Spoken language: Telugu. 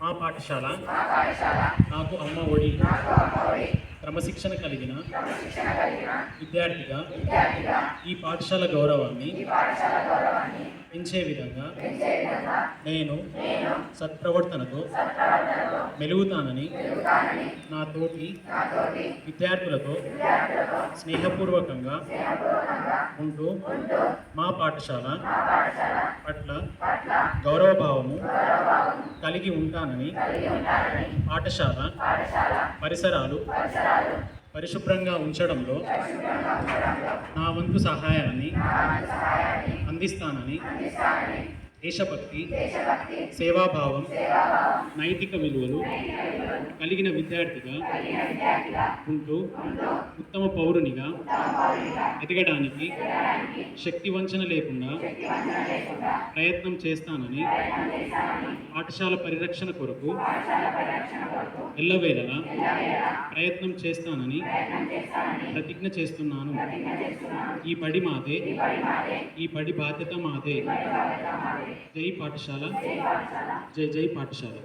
మా పాఠశాల నాకు అమ్మ ఒడి క్రమశిక్షణ కలిగిన విద్యార్థిగా ఈ పాఠశాల గౌరవాన్ని పెంచే విధంగా నేను సత్ప్రవర్తనతో మెలుగుతానని నా తోటి విద్యార్థులతో స్నేహపూర్వకంగా ఉంటూ మా పాఠశాల పట్ల గౌరవభావము కలిగి ఉంటానని పాఠశాల పరిసరాలు పరిశుభ్రంగా ఉంచడంలో నా వంతు సహాయాన్ని అందిస్తానని దేశభక్తి సేవాభావం నైతిక విలువలు కలిగిన విద్యార్థిగా ఉంటూ ఉత్తమ పౌరునిగా ఎదగడానికి శక్తి వంచన లేకుండా ప్రయత్నం చేస్తానని పాఠశాల పరిరక్షణ కొరకు ఎల్లవేళలా ప్రయత్నం చేస్తానని ప్రతిజ్ఞ చేస్తున్నాను. ఈ బడి మాదే ఈ బడి బాధ్యత మాదే. జై పాఠశాల. జై జై పాఠశాల.